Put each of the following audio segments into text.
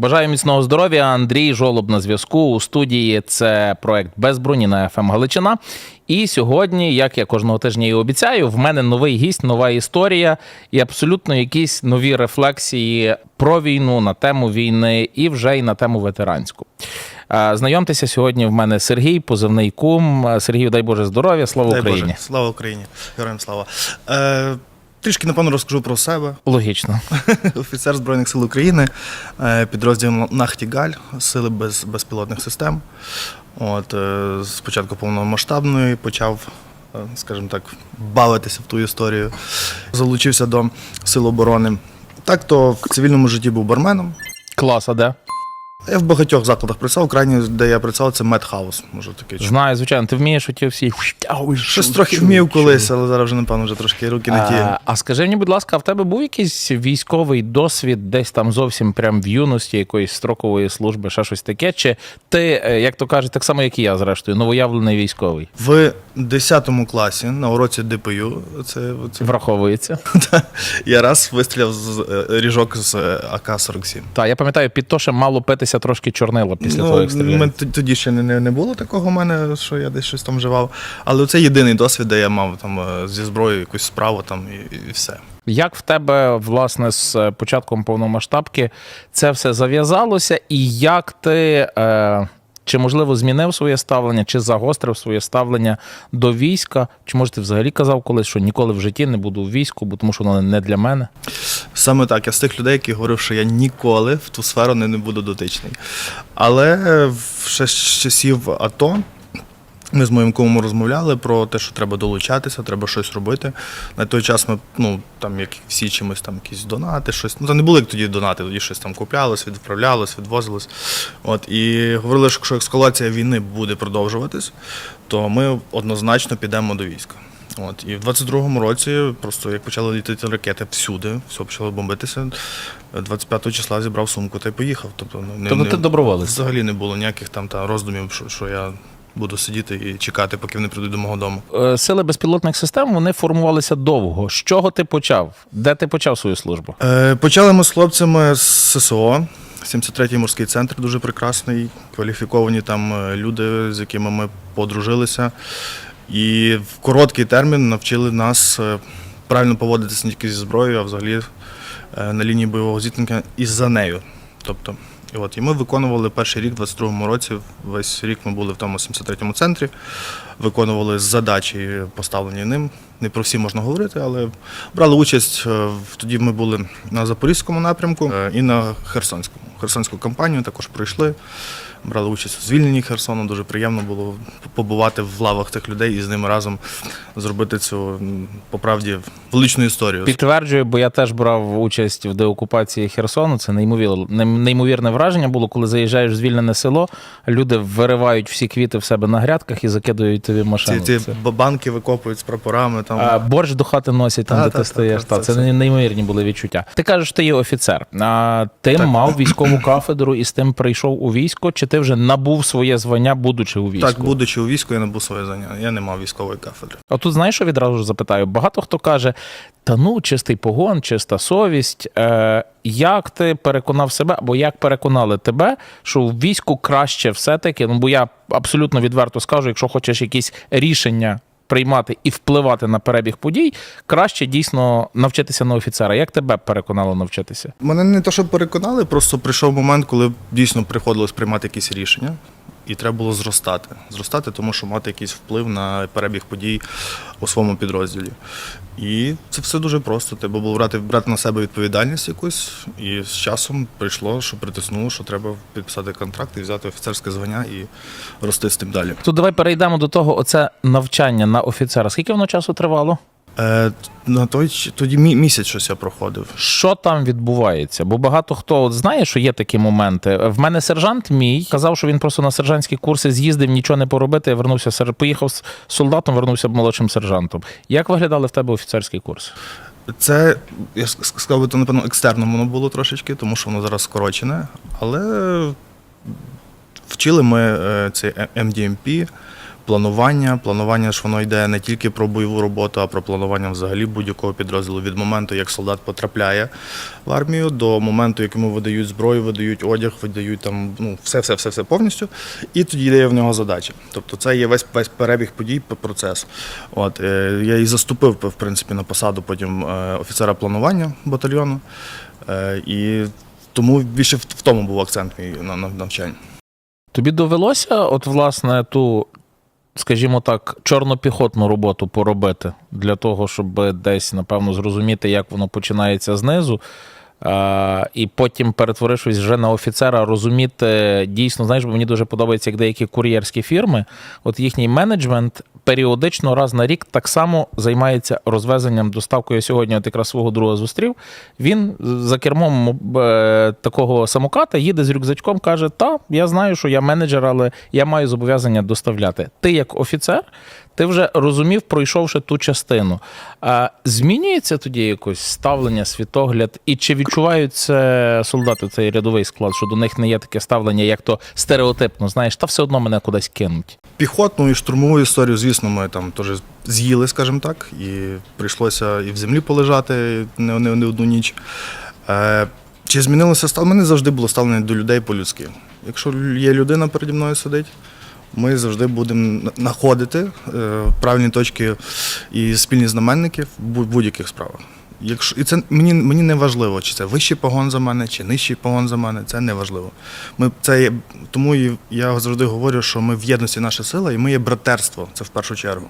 Бажаю міцного здоров'я. Андрій Жолоб на зв'язку у студії. Це проект без броні на ФМ Галичина. І сьогодні, як я кожного тижня і обіцяю, в мене новий гість, нова історія і абсолютно якісь нові рефлексії про війну на тему війни і вже й на тему ветеранську. Знайомтеся сьогодні. В мене Сергій, позивний кум. Сергію, дай Боже здоров'я, слава Дай Україні. Боже, слава Україні, героям слава. Е, трішки, напевно, розкажу про себе. Логічно. Офіцер Збройних сил України, е, підрозділ Нахтігаль, сили без, безпілотних систем. От, е, спочатку повномасштабної почав, е, скажімо так, бавитися в ту історію. Залучився до Сил оборони. Так то в цивільному житті був барменом. Клас, а де? Я в багатьох закладах працював. Крайній, де я працював, це Медхаус. Може таке чути. Знаю, звичайно, ти вмієш оті всі. Щось трохи вмів колись, але зараз вже, напевно, вже трошки руки не ті. А, а скажи мені, будь ласка, а в тебе був якийсь військовий досвід, десь там зовсім прям в юності якоїсь строкової служби, ще щось таке? Чи ти, е, як то кажуть, так само, як і я, зрештою, новоявлений військовий? В 10 класі на уроці ДПЮ це, це Враховується. я раз вистріляв з е, ріжок з е, АК-47. Та я пам'ятаю, під то ще мало питися трошки чорнила після того, Ну, як стріляли. ми тоді ще не, не, не було такого в мене, що я десь щось там вживав. Але це єдиний досвід, де я мав там е, зі зброєю якусь справу там і, і все. Як в тебе, власне, з е, початком повномасштабки це все зав'язалося, і як ти. Е... Чи можливо змінив своє ставлення, чи загострив своє ставлення до війська? Чи може ти взагалі казав колись, що ніколи в житті не буду в війську, бо тому що воно не для мене? Саме так, я з тих людей, які говорив, що я ніколи в ту сферу не, буду дотичний. Але ще з часів АТО ми з моїм кумом розмовляли про те, що треба долучатися, треба щось робити. На той час ми, ну там як всі чимось там якісь донати, щось. Ну, це не було як тоді донати, тоді щось там куплялось, відправлялось, відвозилось. От і говорили, що якщо ескалація війни буде продовжуватись, то ми однозначно підемо до війська. От і в 22-му році, просто як почали літати ракети всюди, все почало бомбитися. 25 числа зібрав сумку та й поїхав. Тобто, ну, не, Тобто не- ти доброволець? Взагалі не було ніяких там та роздумів, що, що я буду сидіти і чекати, поки вони прийдуть до мого дому. Е, Сили безпілотних систем вони формувалися довго. З чого ти почав? Де ти почав свою службу? Е, почали ми з хлопцями з ССО. 73-й морський центр дуже прекрасний, кваліфіковані там е, люди, з якими ми подружилися. І в короткий термін навчили нас е, правильно поводитися не тільки зі зброєю, а взагалі е, на лінії бойового зіткнення і за нею. Тобто, і от і ми виконували перший рік, в 22-му році. Весь рік ми були в тому 73-му центрі, виконували задачі, поставлені ним. Не про всі можна говорити, але брали участь. е, Тоді ми були на Запорізькому напрямку і на Херсонському. Херсонську кампанію також пройшли. Брали участь у звільненні Херсону. Дуже приємно було побувати в лавах тих людей і з ними разом зробити цю по правді величну історію. Підтверджую, бо я теж брав участь в деокупації Херсону. Це неймовірне, неймовірне враження було, коли заїжджаєш в звільнене село, люди виривають всі квіти в себе на грядках і закидують тобі в Ці, машину. ці банки викопують з прапорами. Там А, борщ до хати носять там, Та, де та, ти та, стоїш. та, Та, це- це це- неймовірні були відчуття. Ти кажеш, ти є офіцер. А ти Так. мав військову кафедру і з тим прийшов у військо, чи ти вже набув своє звання, будучи у війську? так, будучи у війську, я набув своє звання. Я не мав військової кафедри. А тут знаєш, що відразу ж запитаю? Багато хто каже: та ну, чистий погон, чиста совість. Е, як ти переконав себе, або як переконали тебе, що в війську краще все-таки? Ну, бо я абсолютно відверто скажу, якщо хочеш якісь рішення приймати і впливати на перебіг подій, краще дійсно навчитися на офіцера. Як тебе переконало навчитися? Мене не те, що переконали, просто прийшов момент, коли дійсно приходилось приймати якісь рішення, і треба було зростати. Зростати, тому що мати якийсь вплив на перебіг подій у своєму підрозділі. І це все дуже просто. Треба було брати, брати на себе відповідальність якусь, і з часом прийшло, що притиснуло, що треба підписати контракт і взяти офіцерське звання і рости з тим далі. Тут давай перейдемо до того, оце навчання на офіцера. Скільки воно часу тривало? Е, на той тоді мі- місяць щось я проходив. Що там відбувається? Бо багато хто от знає, що є такі моменти. В мене сержант мій казав, що він просто на сержантські курси з'їздив, нічого не поробити. Вернувся сер- поїхав з солдатом, вернувся молодшим сержантом. Як виглядали в тебе офіцерські курси? Це, я сказав би, то, напевно, екстерно воно було трошечки, тому що воно зараз скорочене. Але вчили ми е, цей MDMP, планування. Планування ж воно йде не тільки про бойову роботу, а про планування взагалі будь-якого підрозділу від моменту, як солдат потрапляє в армію, до моменту, як йому видають зброю, видають одяг, видають там ну все, все, повністю. І тоді йде в нього задача. Тобто це є весь весь перебіг подій, п- процес. От е, я і заступив в принципі на посаду потім е, офіцера планування батальйону. Е, і тому більше в, тому був акцент мій на, на навчанні. Тобі довелося, от, власне, ту, скажімо так, чорнопіхотну роботу поробити для того, щоб десь, напевно, зрозуміти, як воно починається знизу. І потім, перетворившись вже на офіцера, розуміти дійсно, знаєш, бо мені дуже подобається, як деякі кур'єрські фірми, от їхній менеджмент періодично раз на рік так само займається розвезенням доставкою. Сьогодні от якраз свого друга зустрів. Він за кермом е, такого самоката їде з рюкзачком, каже: Та, я знаю, що я менеджер, але я маю зобов'язання доставляти. Ти, як офіцер, ти вже розумів, пройшовши ту частину. Змінюється тоді якось ставлення, світогляд, і чи відчувають це солдати, цей рядовий склад, що до них не є таке ставлення, як то стереотипно, знаєш, та все одно мене кудись кинуть. Піхотну і штурмову історію, звісно, ми там теж з'їли, скажімо так, і прийшлося і в землі полежати не, не, не одну ніч. Е, чи змінилося ставлення? Мене завжди було ставлення до людей по-людськи. Якщо є людина переді мною сидить, ми завжди будемо знаходити е, правильні точки і спільні знаменники в будь- будь-яких справах. Якщо і це мені мені не важливо, чи це вищий погон за мене, чи нижчий погон за мене. Це не важливо. Ми це є, тому і я завжди говорю, що ми в єдності наша сила, і ми є братерство. Це в першу чергу.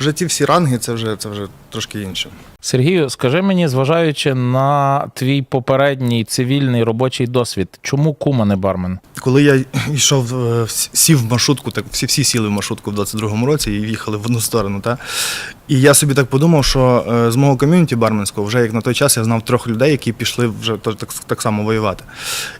Вже ті всі ранги, це вже це вже трошки інше. Сергію, скажи мені, зважаючи на твій попередній цивільний робочий досвід, чому кума не бармен? Коли я йшов, е, сів в маршрутку, так всі всі сіли в маршрутку в 22-му році і їхали в одну сторону. Та? І я собі так подумав, що е, з мого ком'юніті барменського, вже як на той час я знав трьох людей, які пішли вже так, так само воювати.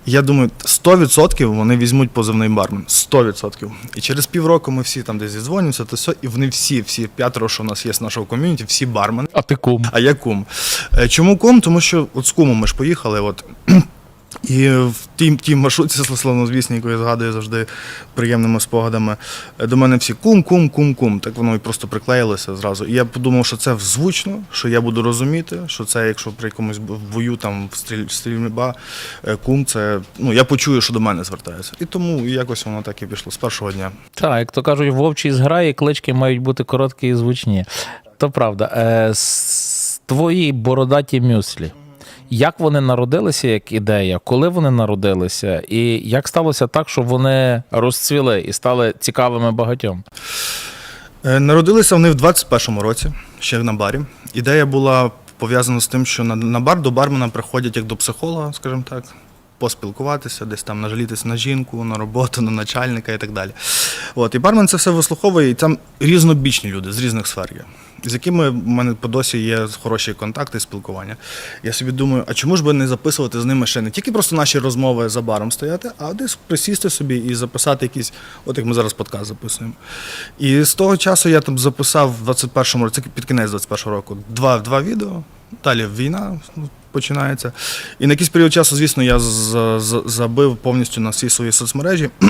І я думаю, 100% вони візьмуть позивний бармен. 100%. І через півроку ми всі там десь зідзвонюємося, то все, і вони всі, всі п'ятеро, що у нас є з нашого ком'юніті, всі бармени. А ти кум. А я кум. Е, Чому кум? Тому що от з кумом ми ж поїхали. От. І в тій, тій маршрутці славнозвісній, яку я згадую завжди приємними спогадами, е, до мене всі кум, кум, кум, кум. Так воно і просто приклеїлося зразу. І я подумав, що це звучно, що я буду розуміти, що це, якщо при якомусь бою там в стріль, стрільба, е, кум, це ну я почую, що до мене звертаються. І тому якось воно так і пішло з першого дня. Так, як то кажуть, вовчі зграї клички мають бути короткі і звучні. То правда. Е, твої бородаті мюслі. Як вони народилися як ідея, коли вони народилися, і як сталося так, що вони розцвіли і стали цікавими багатьом? Е, Народилися вони в 21-му році, ще на барі. Ідея була пов'язана з тим, що на, бар до бармена приходять як до психолога, скажімо так, поспілкуватися, десь там нажалітися на жінку, на роботу, на начальника і так далі. От, і бармен це все вислуховує, і там різнобічні люди з різних сфер є. З якими в мене по досі є хороші контакти, спілкування. Я собі думаю, а чому ж би не записувати з ними ще не тільки просто наші розмови за баром стояти, а десь присісти собі і записати якісь, от як ми зараз подкаст записуємо. І з того часу я там записав в 21-му році, під кінець 21-го року, два, два відео. Далі війна починається. І на якийсь період часу, звісно, я забив повністю на всі свої соцмережі.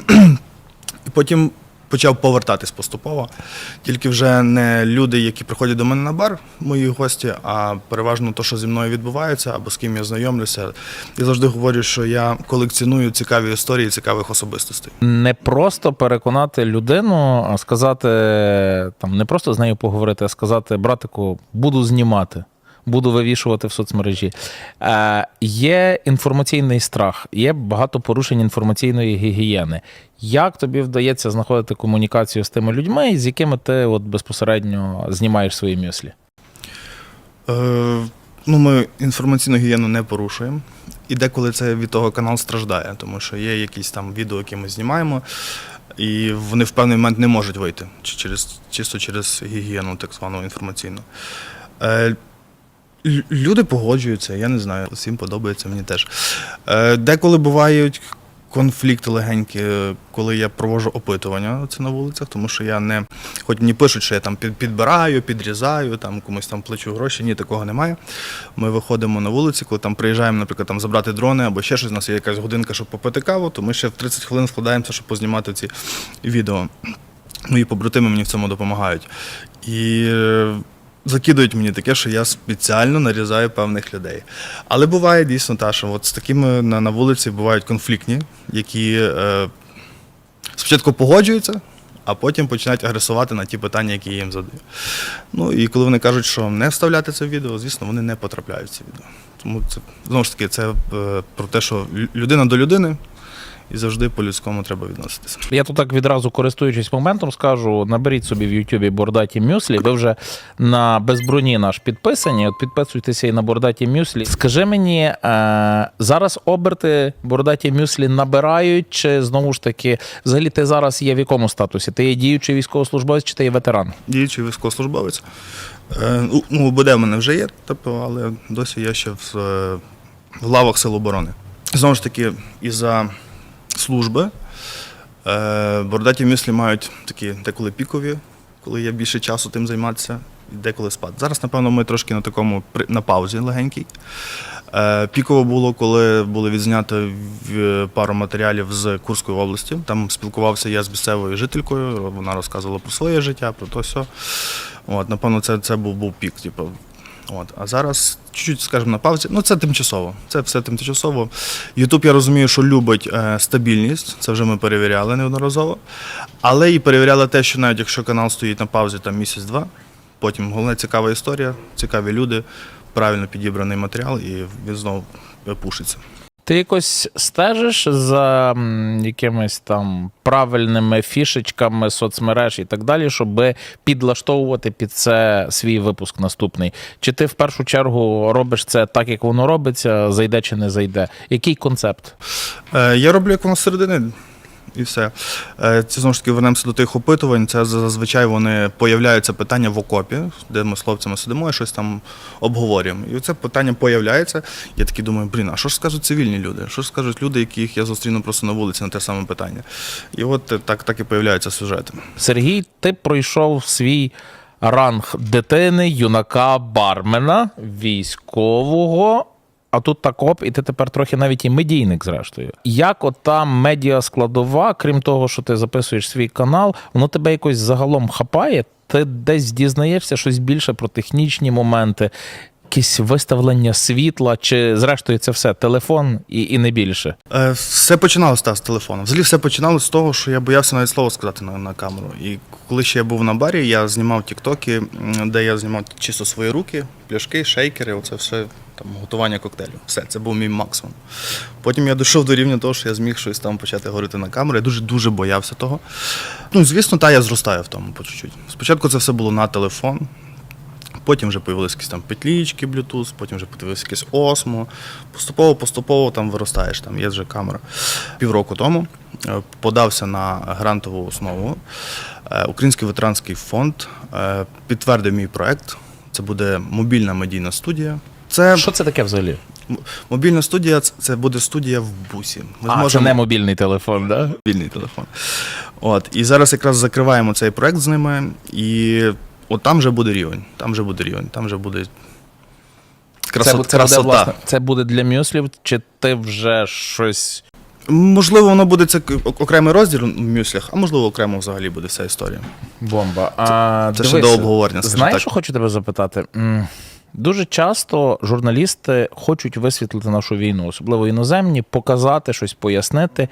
І потім почав повертатись поступово. Тільки вже не люди, які приходять до мене на бар, мої гості, а переважно те, що зі мною відбувається, або з ким я знайомлюся. Я завжди говорю, що я колекціоную цікаві історії цікавих особистостей. Не просто переконати людину, а сказати там не просто з нею поговорити, а сказати, братику, буду знімати. Буду вивішувати в соцмережі. Е, є інформаційний страх, є багато порушень інформаційної гігієни. Як тобі вдається знаходити комунікацію з тими людьми, з якими ти от безпосередньо знімаєш свої мюслі? Е, ну, ми інформаційну гігієну не порушуємо. І деколи це від того канал страждає, тому що є якісь там відео, які ми знімаємо, і вони в певний момент не можуть вийти через, чисто через гігієну, так звану інформаційну. Е, Люди погоджуються, я не знаю, всім подобається, мені теж. Е, Деколи бувають конфлікти легенькі, коли я проводжу опитування це на вулицях, тому що я не, хоч мені пишуть, що я там під- підбираю, підрізаю, там комусь там плачу гроші, ні, такого немає. Ми виходимо на вулиці, коли там приїжджаємо, наприклад, там забрати дрони або ще щось, у нас є якась годинка, щоб попити каву, то ми ще в 30 хвилин складаємося, щоб познімати ці відео. мої побратими мені в цьому допомагають. І е, закидують мені таке, що я спеціально нарізаю певних людей. Але буває дійсно та, що от з такими на, на вулиці бувають конфліктні, які е, спочатку погоджуються, а потім починають агресувати на ті питання, які я їм задаю. Ну і коли вони кажуть, що не вставляти це в відео, звісно, вони не потрапляють в це відео. Тому це знову ж таки це е, про те, що людина до людини, і завжди по-людському треба відноситися. Я тут так відразу користуючись моментом, скажу: наберіть собі в Ютубі бордаті мюслі. Ви вже на безброні наш підписані. От підписуйтеся і на бордаті мюслі. Скажи мені, е, зараз оберти бордаті мюслі набирають, чи знову ж таки, взагалі ти зараз є в якому статусі? Ти є діючий військовослужбовець, чи ти є ветеран? Діючий військовослужбовець. Е, ну, Ну, УБД в мене вже є, тобто, але досі я ще в, е, в лавах Сил оборони. Знову ж таки, із-за служби е, бордаті мюслі мають такі деколи пікові, коли є більше часу тим займатися, і деколи спад. Зараз, напевно, ми трошки на такому на паузі легенькій. Е, Піково було, коли було відзнято в- пару матеріалів з Курської області. Там спілкувався я з місцевою жителькою, вона розказувала про своє життя, про то все. От, напевно, це, це був, був пік. Типу. От. А зараз чуть-чуть, скажімо, на паузі. Ну, це тимчасово. Це все тимчасово. Ютуб, я розумію, що любить е, стабільність. Це вже ми перевіряли неодноразово. Але і перевіряли те, що навіть якщо канал стоїть на паузі там місяць-два, потім головне цікава історія, цікаві люди, правильно підібраний матеріал, і він знову пушиться. Ти якось стежиш за якимись там правильними фішечками соцмереж і так далі, щоб підлаштовувати під це свій випуск наступний? Чи ти в першу чергу робиш це так, як воно робиться, зайде чи не зайде? Який концепт? Е, Я роблю як воно середини. І все. Е, Це знову ж таки вернемося до тих опитувань. Це зазвичай вони появляються питання в окопі, де ми з хлопцями сидимо і щось там обговорюємо. І це питання появляється. Я такий думаю, блін, а що ж скажуть цивільні люди? Що ж скажуть люди, яких я зустріну просто на вулиці на те саме питання? І от е, так, так і появляються сюжети. Сергій, ти пройшов свій ранг дитини, юнака, бармена, військового. А тут так оп, і ти тепер трохи навіть і медійник, зрештою. Як от та медіа складова, крім того, що ти записуєш свій канал, воно тебе якось загалом хапає. Ти десь дізнаєшся щось більше про технічні моменти, якісь виставлення світла, чи зрештою це все телефон і, і не більше. Е, Все починалося та, з телефону. Взагалі все починалося з того, що я боявся навіть слово сказати на, на камеру. І коли ще я був на барі, я знімав тіктоки, де я знімав чисто свої руки, пляшки, шейкери, оце все там готування коктейлю. Все, це був мій максимум. Потім я дійшов до рівня того, що я зміг щось там почати говорити на камеру. Я дуже дуже боявся того. Ну, звісно, та я зростаю в тому по чуть-чуть. Спочатку це все було на телефон. Потім вже появилися якісь там петлічки, Bluetooth, потім вже появилися якесь осмо. Поступово, поступово там виростаєш, там є вже камера. Півроку тому е, подався на грантову основу. Е, Український ветеранський фонд е, підтвердив мій проект. Це буде мобільна медійна студія. Це Що це таке взагалі? м- мобільна студія, це- це буде студія в бусі. Ми А, це не мобільний телефон, да? мобільний телефон. От. І зараз якраз закриваємо цей проект з ними, і от там вже буде рівень. Там вже буде рівень, там вже буде красот, це, це, красота. Буде, власне, це буде для мюслів, чи ти вже щось. Можливо, воно буде це к- окремий розділ в мюслях, а можливо, окремо взагалі буде вся історія. Бомба. А, це ще до обговорення, скажімо Знаєш, так. що хочу тебе запитати? М, Дуже часто журналісти хочуть висвітлити нашу війну, особливо іноземні, показати щось, пояснити.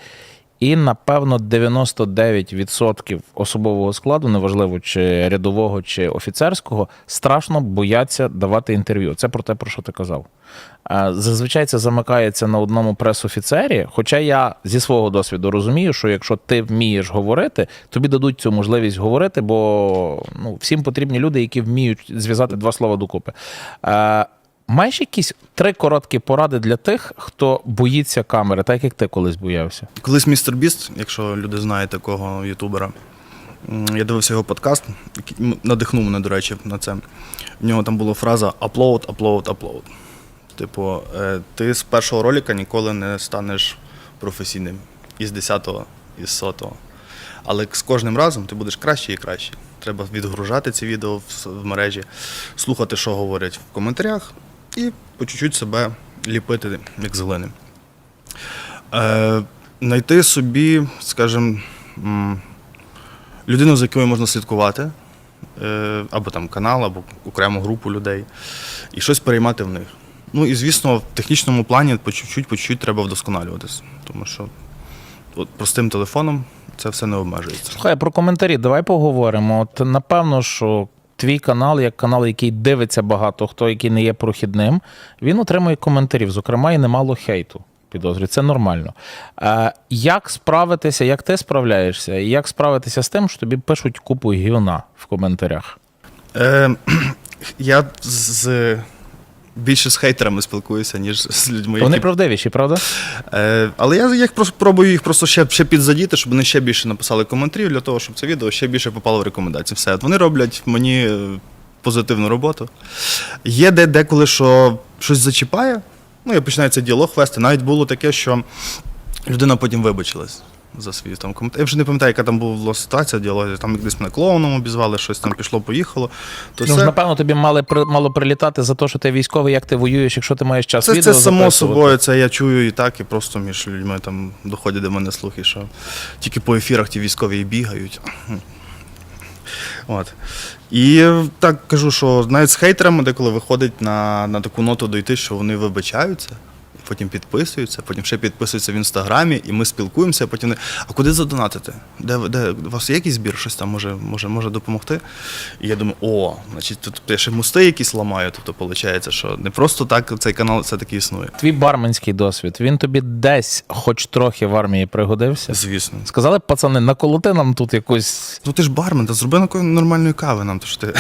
І, напевно, 99% особового складу, неважливо чи рядового, чи офіцерського, страшно бояться давати інтерв'ю. Це про те, про що ти казав. Зазвичай це замикається на одному прес-офіцері. Хоча я зі свого досвіду розумію, що якщо ти вмієш говорити, тобі дадуть цю можливість говорити, бо ну, всім потрібні люди, які вміють зв'язати два слова докупи. Маєш якісь три короткі поради для тих, хто боїться камери, так як ти колись боявся? Колись містер Біст, якщо люди знають такого ютубера, я дивився його подкаст, надихнув мене, до речі, на це. В нього там була фраза upload, upload, upload. Типу, е, ти з першого ролика ніколи не станеш професійним. Із 10-го, із 100-го. Але з кожним разом ти будеш краще і краще. Треба відгружати ці відео в мережі, слухати, що говорять в коментарях, і по чуть-чуть себе ліпити, як з глини. Е, знайти собі, скажімо, людину, за якою можна слідкувати, е, або там канал, або окрему групу людей, і щось переймати в них. Ну і звісно, в технічному плані по чуть-чуть, по чуть-чуть треба вдосконалюватися, тому що от простим телефоном це все не обмежується. Слухай, про коментарі давай поговоримо. От напевно, що твій канал, як канал, який дивиться багато хто, який не є прохідним, він отримує коментарів, зокрема, і немало хейту. Підозрюю, це нормально. Е, як справитися, як ти справляєшся, і як справитися з тим, що тобі пишуть купу гівна в коментарях? Е, я з більше з хейтерами спілкуюся, ніж з людьми. Вони які... правдивіші, правда? Е, але я їх просто пробую їх просто ще, ще підзадіти, щоб вони ще більше написали коментарів для того, щоб це відео ще більше попало в рекомендації. Все, от вони роблять мені е, позитивну роботу. Є де деколи, що щось зачіпає. Ну, я починаю цей діалог вести. Навіть було таке, що людина потім вибачилась за свій там коментар. Я вже не пам'ятаю, яка там була ситуація в діалозі. Там десь мене клоуном обізвали, щось там пішло, поїхало. То Ну, це- напевно, тобі мали при- мало прилітати за те, що ти військовий, як ти воюєш, якщо ти маєш час Це, відео це само записувати. собою, це я чую і так, і просто між людьми там доходять до мене слухи, що тільки по ефірах ті військові і бігають. От. І так кажу, що навіть з хейтерами деколи виходить на, на таку ноту дойти, що вони вибачаються. Потім підписуються, потім ще підписуються в інстаграмі, і ми спілкуємося. Потім вони, а куди задонатити? Де, де у вас є якийсь збір? Щось там може, може, може допомогти? І я думаю, о, значить, тут я ще мости якісь ламаю. Тобто, виходить, що не просто так цей канал все-таки існує. Твій барменський досвід, він тобі десь хоч трохи в армії пригодився? Звісно. Сказали, пацани, наколоти нам тут якусь. Ну ти ж бармен, та зроби нормальної кави нам, то що ти.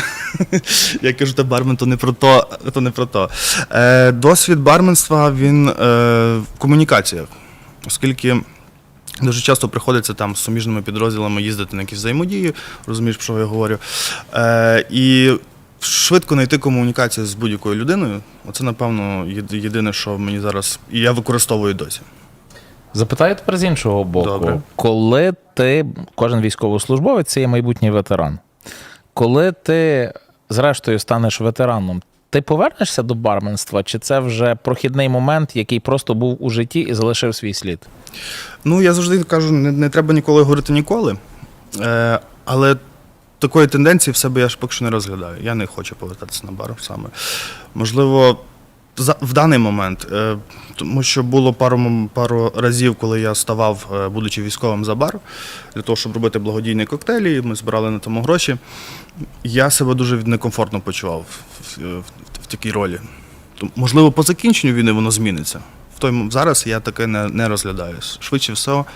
Я кажу, та бармен то не про то, то не про то. Е, досвід барменства він в комунікаціях, оскільки. Дуже часто приходиться там з суміжними підрозділами їздити на якісь взаємодії, розумієш, про що я говорю. Е, і швидко знайти комунікацію з будь-якою людиною. Оце, напевно, єдине, що мені зараз. І я використовую досі. Запитаю тепер з іншого боку. Добре. Коли ти, кожен військовослужбовець, це є майбутній ветеран. Коли ти, зрештою, станеш ветераном, ти повернешся до барменства, чи це вже прохідний момент, який просто був у житті і залишив свій слід? Ну, я завжди кажу, не, не треба ніколи говорити ніколи. Е, але такої тенденції в себе я ж поки що не розглядаю. Я не хочу повертатися на бар саме. Можливо, в даний момент, е, тому що було пару, пару разів, коли я ставав, е, будучи військовим за бар, для того, щоб робити благодійні коктейлі, ми збирали на тому гроші. Я себе дуже некомфортно почував в, в, в, в такій ролі. Можливо, по закінченню війни воно зміниться. Той зараз я таке не, не розглядаю. Швидше всього,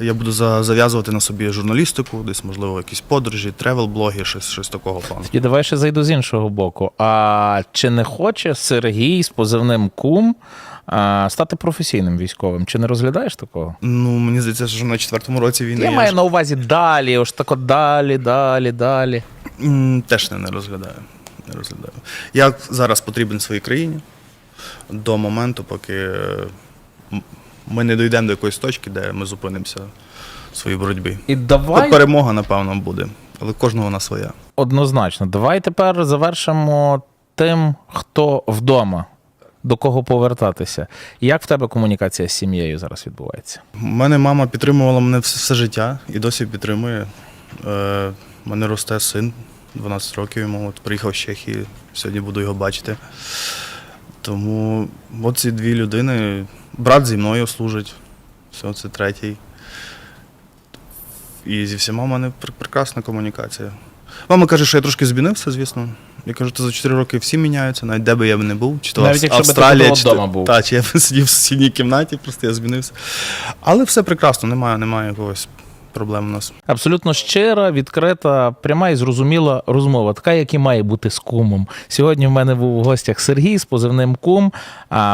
я буду за, зав'язувати на собі журналістику, десь, можливо, якісь подорожі, тревел-блоги, щось, щось такого плану. І давай ще зайду з іншого боку. А чи не хоче Сергій з позивним Кум а, стати професійним військовим? Чи не розглядаєш такого? Ну, мені здається, що на четвертому році війни Я я маю ж- на увазі далі, ось тако далі, далі, далі. Теж не, не розглядаю. Не розглядаю. Я зараз потрібен своїй країні до моменту, поки е, ми не дійдемо до якоїсь точки, де ми зупинимося в своїй боротьбі. І давай перемога, напевно, буде, але кожного вона своя. однозначно. Давай тепер завершимо тим, хто вдома, до кого повертатися. Як в тебе комунікація з сім'єю зараз відбувається? У мене мама підтримувала мене все, все життя і досі підтримує. Е, у мене росте син, 12 років йому, от приїхав з Чехії, сьогодні буду його бачити. Тому от ці дві людини. Брат зі мною служить, все, це третій. І зі всіма в мене прекрасна комунікація. Мама каже, що я трошки змінився, звісно. Я кажу, то за 4 роки всі міняються, навіть де би я б не був, чи то Навіть якщо би ти чи, вдома був. Та, чи я б сидів в сусідній кімнаті, просто я змінився. Але все прекрасно, немає, немає якогось проблем у нас. Абсолютно щира, відкрита, пряма і зрозуміла розмова, така, як і має бути з кумом. Сьогодні в мене був у гостях Сергій з позивним кум,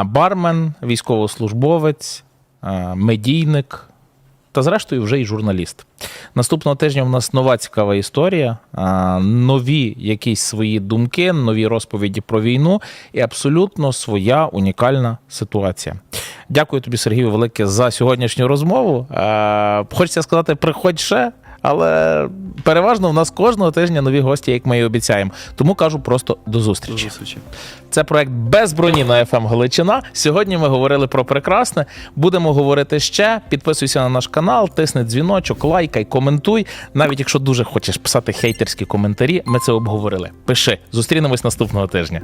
бармен, військовослужбовець, медійник. Та зрештою вже й журналіст. Наступного тижня в нас нова цікава історія, нові якісь свої думки, нові розповіді про війну і абсолютно своя унікальна ситуація. Дякую тобі, Сергію, велике за сьогоднішню розмову. Е, Хочеться сказати, приходь ще, Але переважно в нас кожного тижня нові гості, як ми і обіцяємо. Тому кажу просто до До зустрічі. зустрічі. Це проект без броні на FM Галичина. Сьогодні ми говорили про прекрасне. Будемо говорити ще. Підписуйся на наш канал, тисни дзвіночок, лайкай, коментуй. Навіть якщо дуже хочеш писати хейтерські коментарі, ми це обговорили. Пиши. Зустрінемось наступного тижня.